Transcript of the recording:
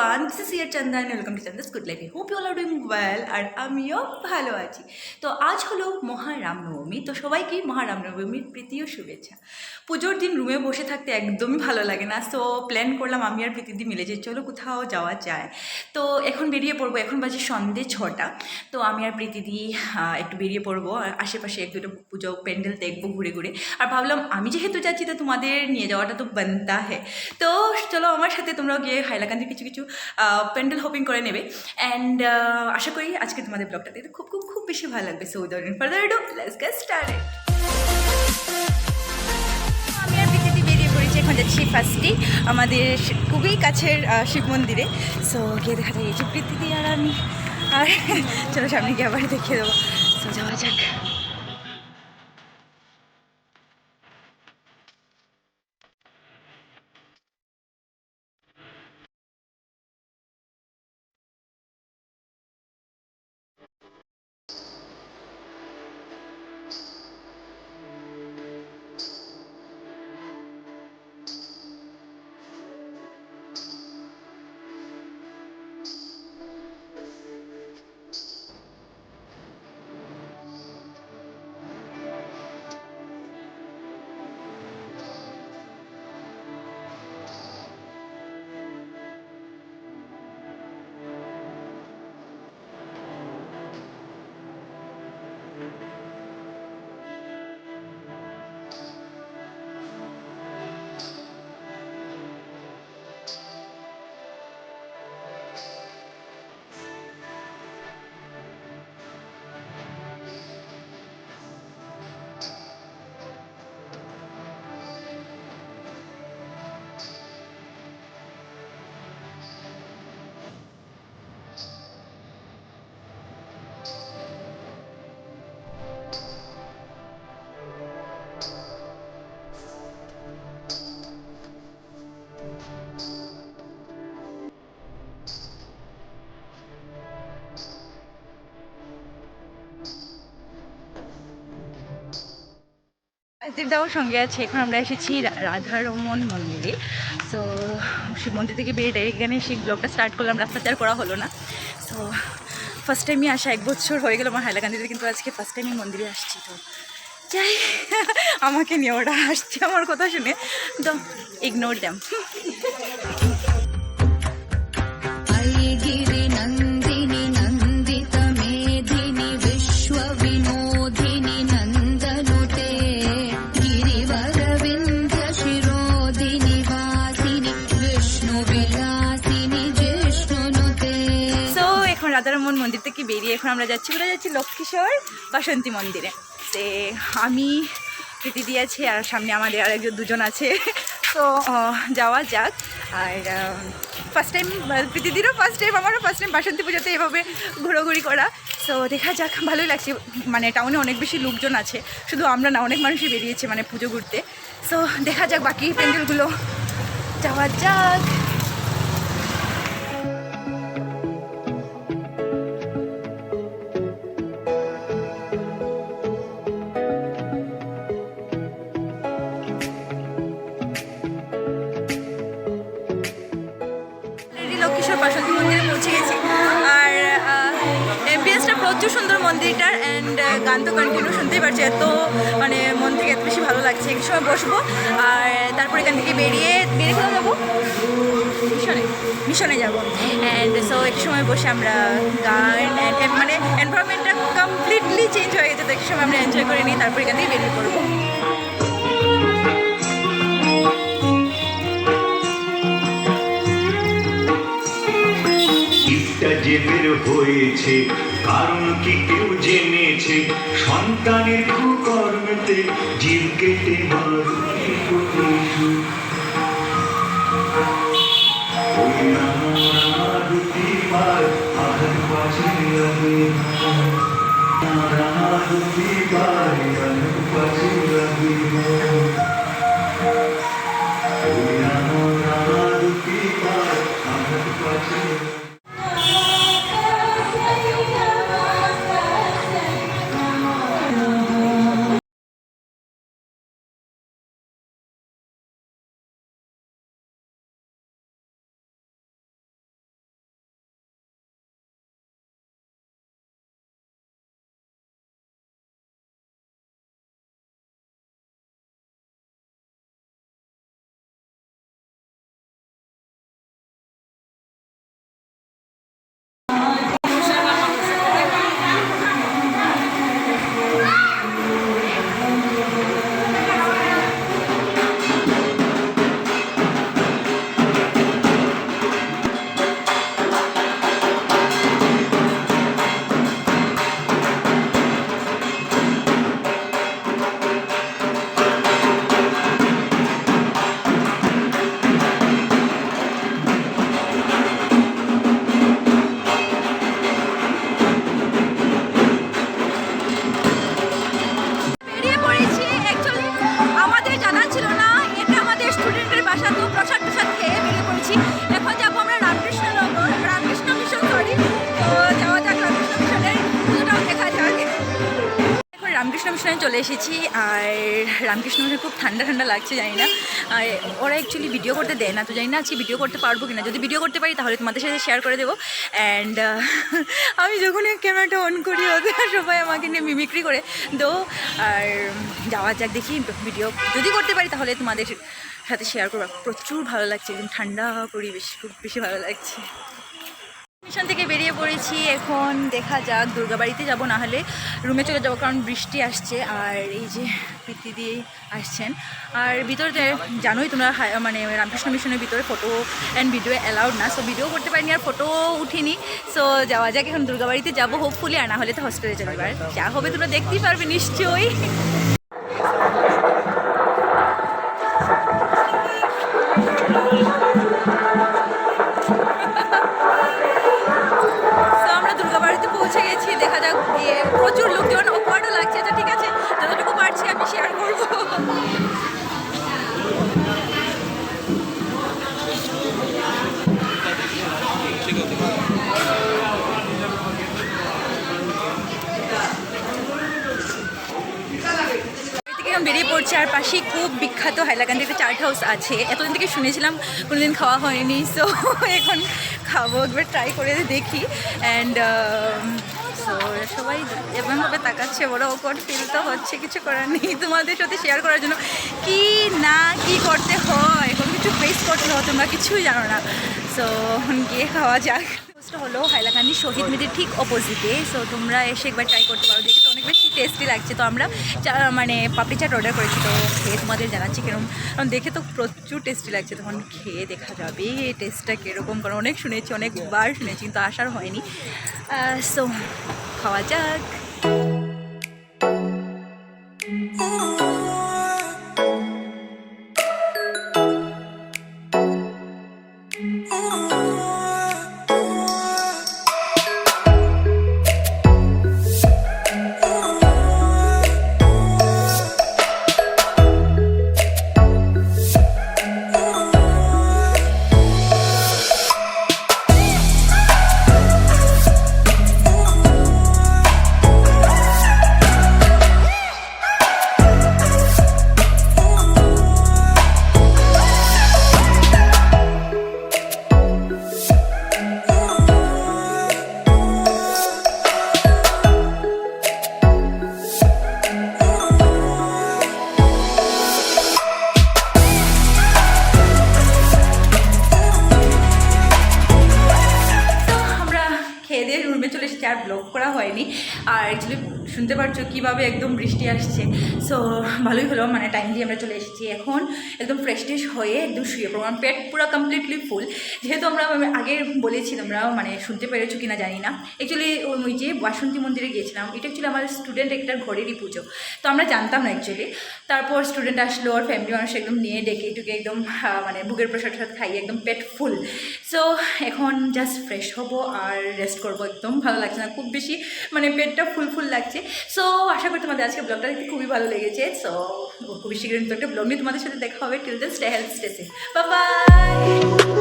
Everyone this is your Chandan welcome to Chandas good life hope you are doing well আর আমিও ভালো আছি। তো আজ হলো মহারামনবমী তো সবাইকে মহারামনবমীর প্রীতি ও শুভেচ্ছা। পুজোর দিন রুমে বসে থাকতে একদমই ভালো লাগে না। সো প্ল্যান করলাম আমি আর প্রীতিদি মিলে যে চলো কোথাও যাওয়া যায়। তো এখন বেরিয়ে পড়ব। এখন বাজে সন্ধে ছটা। তো আমি আর প্রীতিদি একটু বেরিয়ে পড়ব। আশেপাশে এক দুটো পুজো প্যান্ডেল দেখব ঘুরে ঘুরে। আর ভাবলাম আমি যেহেতু যাচ্ছি, তো তোমাদের নিয়ে যাওয়াটা তো বানতা হ্যাঁ তো চলো আমার সাথে তোমরাও গিয়ে হাইলাকান্দি কিছু কিছু প্যান্ডেল হোপিং করে নেবে। অ্যান্ড আশা করি আজকে তোমাদের ব্লগটা দেখতে খুব খুব খুব বেশি ভালো লাগবে। So without further do let's get started এখন যাচ্ছি ফার্স্টে আমাদের খুবই কাছের শিব মন্দিরে। সো গিয়ে দেখা যায় এই যে প্রীতিদি আর আমি। আর চলো সামনে গিয়ে আবার দেখিয়ে দেবো। সো যাওয়া যাক। রাজদীপদাও সঙ্গে আছে। এখন আমরা এসেছি রাধারমন মন্দিরে। সো শিব মন্দির থেকে বেরিয়ে এখানে সেই ব্লগটা স্টার্ট করলাম। রাস্তাতে করা হলো না। তো ফার্স্ট টাইমই আসা এক বছর হয়ে গেল আমার হাইলাকান্দিতে, কিন্তু আজকে ফার্স্ট টাইমই মন্দিরে আসছি তো। যাই, আমাকে নিয়ে ওরা আসছে আমার কথা শুনে। তো ইগনোর দ্যাম गिरि রাধারমন মন্দির থেকে বেরিয়ে এখন আমরা যাচ্ছি। কোথায় যাচ্ছি? লক্ষ্মীশ্বর বাসন্তী মন্দিরে। তে আমি, প্রীতি দিয়ে আছে, আর সামনে আমাদের আর একজন দুজন আছে। তো যাওয়া যাক। আর ফার্স্ট টাইম প্রীতিদিরও ফার্স্ট টাইম আমারও ফার্স্ট টাইম বাসন্তী পুজোতে এভাবে ঘোরাঘুরি করা। তো দেখা যাক, ভালোই লাগছে। মানে টাউনে অনেক বেশি লোকজন আছে। শুধু আমরা না, অনেক মানুষই বেরিয়েছে মানে পুজো ঘুরতে। সো দেখা যাক বাকি প্যান্ডেলগুলো। যাওয়া যাক। প্রচুর সুন্দর মন্দিরটার অ্যান্ড গান তো কন্টিনিউ শুনতেই পারছি। এত মানে মন থেকে এত বেশি ভালো লাগছে। একটু সময় বসবো। আর তারপর এখান থেকে বেরিয়ে বেরিয়ে কোথাও যাব? মিশনে। মিশনে যাব। অ্যান্ড সো একটু সময় বসে আমরা গান মানে এনভায়রনমেন্টটা কমপ্লিটলি চেঞ্জ হয়ে গেছে। তো একটু সময় আমরা এনজয় করে নিই তারপর এখান থেকে বেরিয়ে পড়ব। যে বের হয়েছে কারণ কি কেউ জেনেছে সন্তানের কুকর্মেতে জীব কেটে মারুতি পুরুষু। রামকৃষ্ণ মিশনে চলে এসেছি, আর রামকৃষ্ণ মিশনে খুব ঠান্ডা ঠান্ডা লাগছে, জানি না। আর ওরা অ্যাকচুয়ালি ভিডিও করতে দেয় না, তো জানি না আজকে ভিডিও করতে পারব কিনা। যদি ভিডিও করতে পারি, তাহলে তোমাদের সাথে শেয়ার করে দেবো। অ্যান্ড আমি যখন ক্যামেরাটা অন করি, ওদের সবাই আমাকে নিয়ে মিমিক্রি করে। দো আর যাওয়া যাক, দেখি ভিডিও যদি করতে পারি, তাহলে তোমাদের সাথে শেয়ার করব। প্রচুর ভালো লাগছে, একদম ঠান্ডা পরিবেশ, খুব বেশি ভালো লাগছে। মিশন থেকে বেরিয়ে পড়েছি। এখন দেখা যাক, দুর্গাবাড়িতে যাব, না হলে রুমে চলে যাব, কারণ বৃষ্টি আসছে আর এই যে প্রীতি দিয়ে আসছেন। আর ভিতরে জানোই তোমরা মানে রামকৃষ্ণ মিশনের ভিতরে ফটো অ্যান্ড ভিডিও অ্যালাউড না সো ভিডিও করতে পারিনি আর ফটো উঠিনি। সো যাওয়া যাক, এখন দুর্গাবাড়িতে যাব হোপফুলি আর না হলে তো হসপিটালে চলে যাবার যা হবে তোমরা দেখতেই পারবে নিশ্চয়ই। আমি বেরিয়ে পড়ছি, আর পাশেই খুব বিখ্যাত হাইলাকান্দি একটা চার্ট হাউস আছে। এতদিন থেকে শুনেছিলাম, কোনোদিন খাওয়া হয়নি সো এখন খাব, একবার ট্রাই করে দেখি। অ্যান্ড সো সবাই এমনভাবে তাকাচ্ছে বড় ওকট ফিল তো হচ্ছে, কিছু করার নেই। তোমাদের সাথে শেয়ার করার জন্য কি না কি করতে হয়, কোনো কিছু ফেস করতে হয়, তোমরা কিছুই জানো না। সো এখন গিয়ে খাওয়া যাক। হলো হাইলাকান্দি শহীদ মিডির ঠিক অপোজিটে সো তোমরা এসে একবার ট্রাই করতে পারো। দেখে তো অনেক বেশি টেস্টি লাগছে। তো আমরা মানে পাপড়ি চাট অর্ডার করেছি। তো খেয়ে তোমাদের জানাচ্ছি কীরকম কারণ দেখে তো প্রচুর টেস্টি লাগছে। তখন খেয়ে দেখা যাবে টেস্টটা কীরকম। কারণ অনেক শুনেছি, অনেকবার শুনেছি, কিন্তু আসার হয়নি। সো খাওয়া যাক। হয়নি আর অ্যাকচুয়ালি শুনতে পারছ কীভাবে একদম বৃষ্টি আসছে? সো ভালোই হলো মানে টাইম দিয়ে আমরা চলে এসেছি এখন। একদম ফ্রেশ ট্রেশ হয়ে একদম শুয়ে পড়ব। আমার পেট পুরো কমপ্লিটলি ফুল যেহেতু আমরা আগে বলেছি তোমরা মানে শুনতে পেরেছ কিনা জানি না। অ্যাকচুয়ালি ওই যে বাসন্তী মন্দিরে গিয়েছিলাম, এটা অ্যাকচুয়ালি আমার স্টুডেন্ট একটার ঘরেরই পুজো। তো আমরা জানতাম না অ্যাকচুয়ালি তারপর স্টুডেন্ট আসলো আর ফ্যামিলি মানুষ একদম নিয়ে ডেকে টুকে একদম মানে বুকের প্রসাদ টসাদ খাইয়ে একদম পেট ফুল সো এখন জাস্ট ফ্রেশ হব আর রেস্ট করব একদম। ভালো লাগছে না, খুব বেশি মানে পেটটা ফুল ফুল লাগছে। সো আশা করি তোমাদের আজকে ব্লগটা দেখতে খুবই ভালো লেগেছে। সো খুবই শীঘ্রই একটা ব্লগ নিয়ে তোমাদের সাথে দেখা হবে। Till the stay health stay safe bye